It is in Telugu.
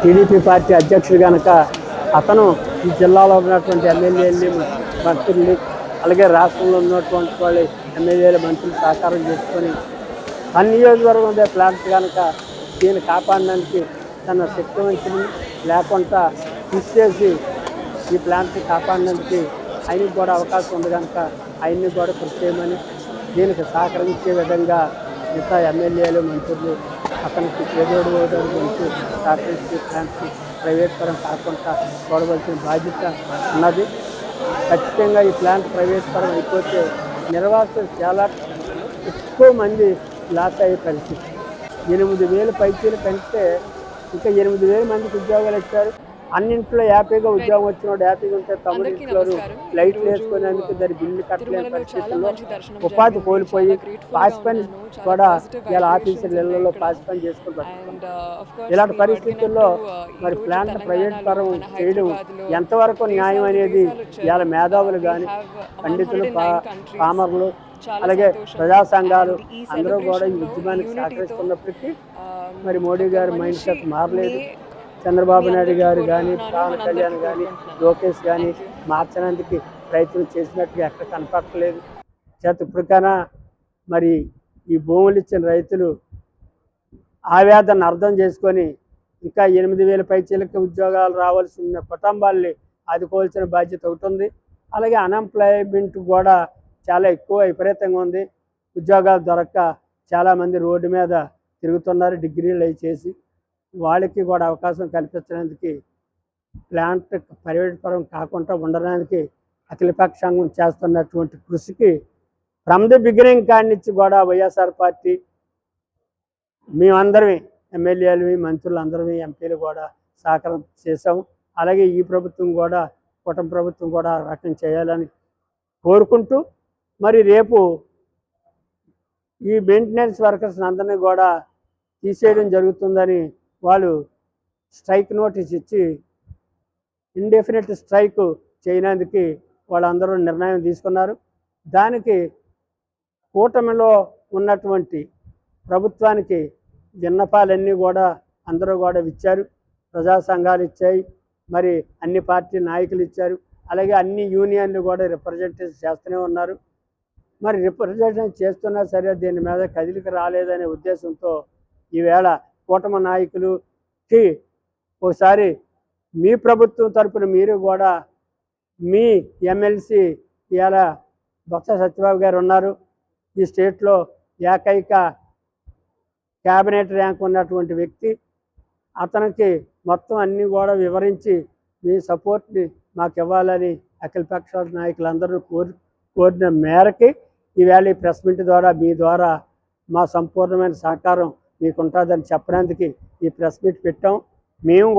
టీడీపీ పార్టీ అధ్యక్షుడు కనుక అతను ఈ జిల్లాలో ఉన్నటువంటి ఎమ్మెల్యేలని మంత్రుల్ని అలాగే రాష్ట్రంలో ఉన్నటువంటి వాళ్ళు ఎమ్మెల్యేల మంత్రులు సహకారం చేసుకొని తన నియోజకవర్గం ఉండే ప్లాంట్ కనుక దీన్ని కాపాడడానికి తన శక్తివంతుని లేకుండా కృషి చేసి ఈ ప్లాంట్ని కాపాడడానికి ఆయనకి కూడా అవకాశం ఉంది కనుక ఆయన్ని కూడా కృషి చేయమని దీనికి సహకరించే విధంగా మిగతా ఎమ్మెల్యేలు మంత్రులు అతనికి చేదోడు గురించి సహకరించి ఫ్యాన్స్కి ప్రైవేట్ పరం కాకుండా చూడవలసిన బాధ్యత ఉన్నది. ఖచ్చితంగా ఈ ప్లాంట్ ప్రైవేట్ పరం అయిపోతే నిర్వాసితులు చాలా ఎక్కువ మంది లాస్ అయ్యే పరిస్థితి. ఎనిమిది వేలు పైచీలు పెంచితే ఇంకా ఎనిమిది వేల మందికి ఉద్యోగాలు ఇచ్చారు అన్నింట్లో హ్యాపీగా ఉద్యోగం వచ్చినోడు హ్యాపీగా ఉంటే తమ్ముడు ఇంట్లో. లైట్లు వేసుకునేందుకు దాని బిల్లు కట్టలేని పరిస్థితుల్లో ఉపాధి. కోల్పోయి పాస్ పని కూడా ఇలా ఆఫీసుల ఇళ్ళలో. పాస్ పని And, uh, ఇలాంటి పరిస్థితుల్లో uh, మరి ప్లాంట్ ప్రైవేట్ పరం చేయడం ఎంతవరకు న్యాయం అనేది. ఇవాళ మేధావులు కానీ among పండితులు 109 పా- countries. పామరులు అలాగే. ప్రజా సంఘాలు అందరూ కూడా ఈ ఉద్యమానికి సహకరిస్తున్నప్పటికీ um, మరి మోడీ గారి మైండ్ సెట్ మారలేదు చంద్రబాబు నాయుడు గారు కానీ పవన్ కళ్యాణ్ కానీ. లోకేష్ కానీ. మార్చడానికి ప్రయత్నం చేసినట్టుగా ఎక్కడ కనపడలేదు చేత ఇప్పటికైనా మరి ఈ భూములు ఇచ్చిన రైతులు ఆవేదన అర్థం చేసుకొని ఇంకా ఎనిమిది వేల పైచీలకి ఉద్యోగాలు రావాల్సిన కుటుంబాల్ని ఆదుకోవాల్సిన బాధ్యత ఒకటి ఉంది అలాగే అన్ఎంప్లాయ్మెంట్ కూడా చాలా ఎక్కువ విపరీతంగా ఉంది ఉద్యోగాలు దొరక్క చాలామంది రోడ్డు మీద తిరుగుతున్నారు డిగ్రీలు అవి చేసి వాళ్ళకి కూడా అవకాశం కల్పించడానికి ప్లాంట్ ప్రైవేట్ పరం కాకుండా ఉండడానికి అఖిలపక్ష సంఘం చేస్తున్నటువంటి కృషికి ఫ్రమ్ ది బిగినింగ్ కాడి నుంచి కూడా వైఎస్ఆర్ పార్టీ మేమందరమే ఎమ్మెల్యేలు మంత్రులందరమే ఎంపీలు కూడా సహకారం చేశాము. అలాగే ఈ ప్రభుత్వం కూడా కుటుంబ ప్రభుత్వం కూడా రకం చేయాలని కోరుకుంటూ మరి రేపు ఈ మెయింటెనెన్స్ వర్కర్స్ అందరినీ కూడా తీసేయడం జరుగుతుందని వాళ్ళు స్ట్రైక్ నోటీస్ ఇచ్చి ఇండెఫినెట్ స్ట్రైక్ చేయడానికి వాళ్ళందరూ నిర్ణయం తీసుకున్నారు. దానికి కూటమిలో ఉన్నటువంటి ప్రభుత్వానికి విన్నపాలన్నీ కూడా అందరూ కూడా ఇచ్చారు ప్రజా సంఘాలు ఇచ్చాయి. మరి అన్ని పార్టీ నాయకులు ఇచ్చారు. అలాగే అన్ని యూనియన్లు కూడా రిప్రజెంటేషన్ చేస్తూనే ఉన్నారు. మరి రిప్రజెంటేషన్ చేస్తున్నా సరే దీని మీద కదిలిక రాలేదనే ఉద్దేశంతో ఈవేళ కూటమి నాయకులుకి ఒకసారి మీ ప్రభుత్వం తరపున మీరు కూడా మీ ఎమ్మెల్సీ ఇవాళ బొత్స సత్యబాబు గారు ఉన్నారు. ఈ స్టేట్లో ఏకైక క్యాబినెట్ ర్యాంక్ ఉన్నటువంటి వ్యక్తి. అతనికి మొత్తం అన్నీ కూడా వివరించి మీ సపోర్ట్ని మాకు ఇవ్వాలని అఖిల పక్షాల నాయకులందరూ కోరి కోరిన మేరకి ఈవేళ ఈ ప్రెస్ మీట్ ద్వారా మీ ద్వారా మా సంపూర్ణమైన సహకారం మీకు ఉంటుందని చెప్పడానికి ఈ ప్రెస్ మీట్ పెట్టాం. మేము